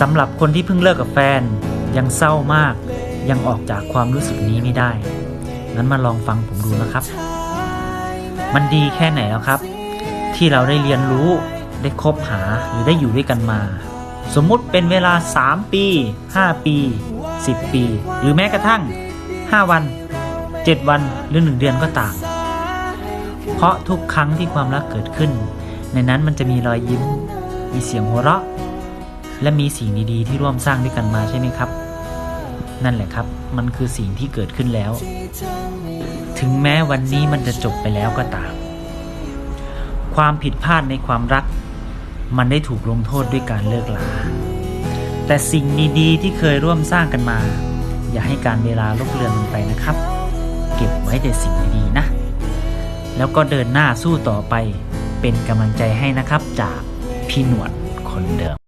สำหรับคนที่เพิ่งเลิกกับแฟน ยังเศร้ามาก ยังออกจากความรู้สึกนี้ไม่ได้ งั้นมาลองฟังผมดูนะครับ มันดีแค่ไหนแล้วครับ ที่เราได้เรียนรู้ได้คบหาหรือได้อยู่ด้วยกันมา สมมุติเป็นเวลา 3 ปี 5 ปี 10 ปี หรือแม้กระทั่ง 5 วัน 7 วันหรือ 1 เดือนก็ตาม เพราะทุกครั้งที่ความรักเกิดขึ้น ในนั้นมันจะมีรอยยิ้ม มีเสียงหัวเราะ และมีสิ่งดีๆ ที่ร่วมสร้างด้วยกันมาใช่ไหมครับ นั่นแหละครับ มันคือสิ่งที่เกิดขึ้นแล้ว ถึงแม้วันนี้มันจะจบไปแล้วก็ตาม ความผิดพลาดในความรัก มันได้ถูกลงโทษด้วยการเลิกลา แต่สิ่งดีๆที่เคยร่วมสร้างกันมา อย่าให้การเวลาลบเลือนมันไปนะครับ เก็บไว้แต่สิ่งดีๆนะ แล้วก็เดินหน้าสู้ต่อไป เป็นกำลังใจให้นะครับจากพี่หนวดคนเดิม